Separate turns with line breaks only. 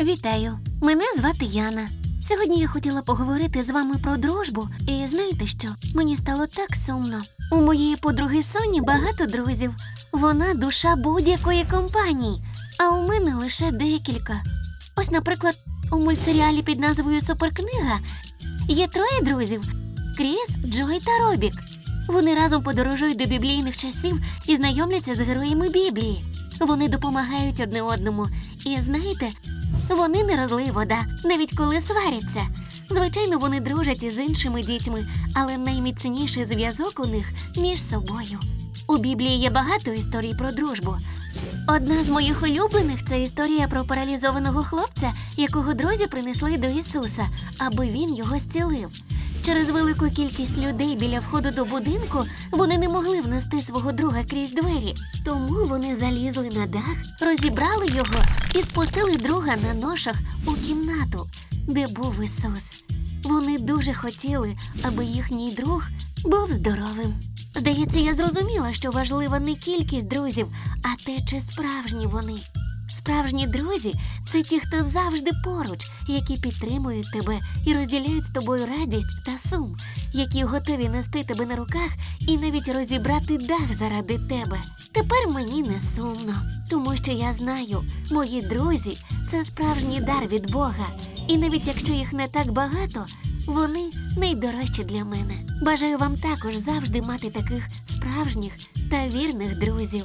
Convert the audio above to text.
Вітаю! Мене звати Яна. Сьогодні я хотіла поговорити з вами про дружбу, і знаєте що? Мені стало так сумно. У моєї подруги Соні багато друзів. Вона душа будь-якої компанії, а у мене лише декілька. Ось, наприклад, у мультсеріалі під назвою Суперкнига є троє друзів: Кріс, Джой та Робік. Вони разом подорожують до біблійних часів і знайомляться з героями Біблії. Вони допомагають одне одному. І знаєте, вони не розлий навіть коли сваряться. Звичайно, вони дружать із іншими дітьми, але найміцніший зв'язок у них між собою. У Біблії є багато історій про дружбу. Одна з моїх улюблених це історія про паралізованого хлопця, якого друзі принесли до Ісуса, аби він його зцілив. Через велику кількість людей біля входу до будинку вони не могли внести свого друга крізь двері. Тому вони залізли на дах, розібрали його і спустили друга на ношах у кімнату, де був Ісус. Вони дуже хотіли, аби їхній друг був здоровим. Здається, я зрозуміла, що важлива не кількість друзів, а те, чи справжні вони. Справжні друзі це ті, хто завжди поруч, які підтримують тебе і розділяють з тобою радість та сум, які готові нести тебе на руках і навіть розібрати дах заради тебе. Тепер мені не сумно, тому що я знаю, мої друзі це справжній дар від Бога. І навіть якщо їх не так багато, вони найдорожчі для мене. Бажаю вам також завжди мати таких справжніх та вірних друзів.